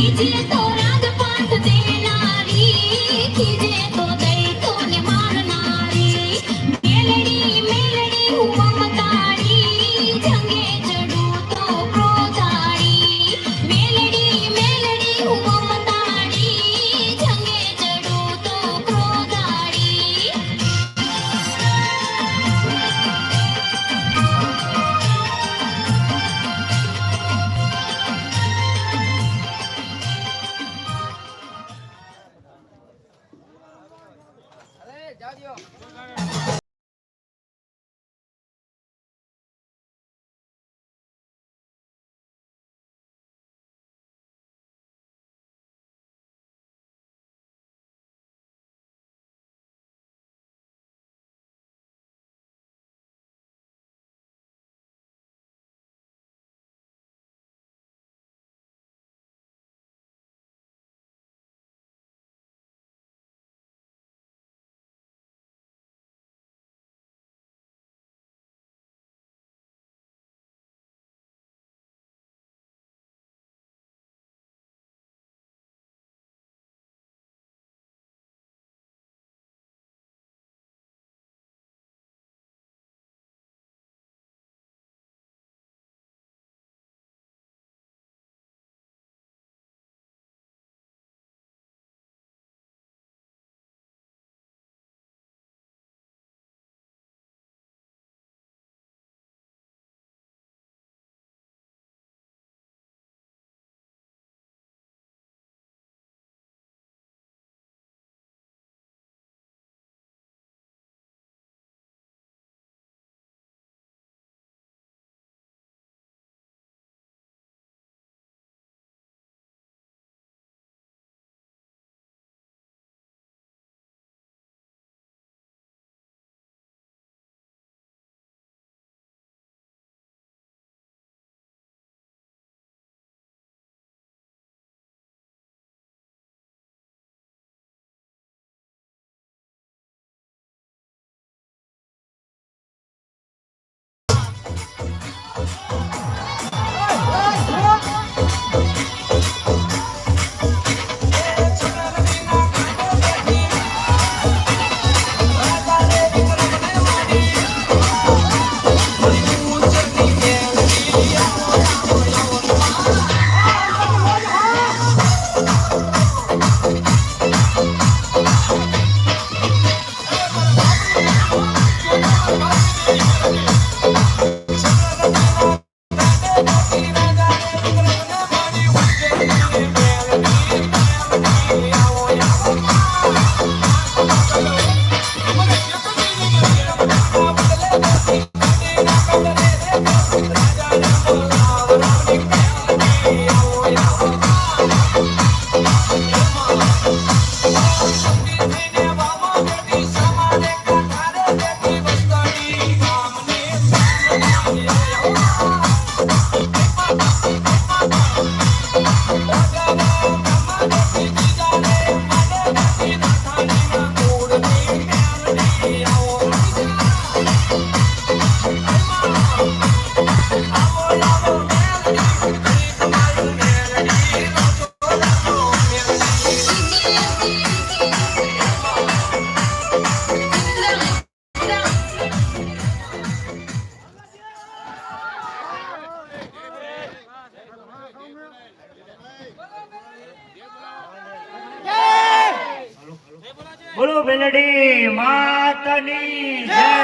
कीजिए तो राग पाठ देना कीजिए तो બોલો બેલડી માતની જય.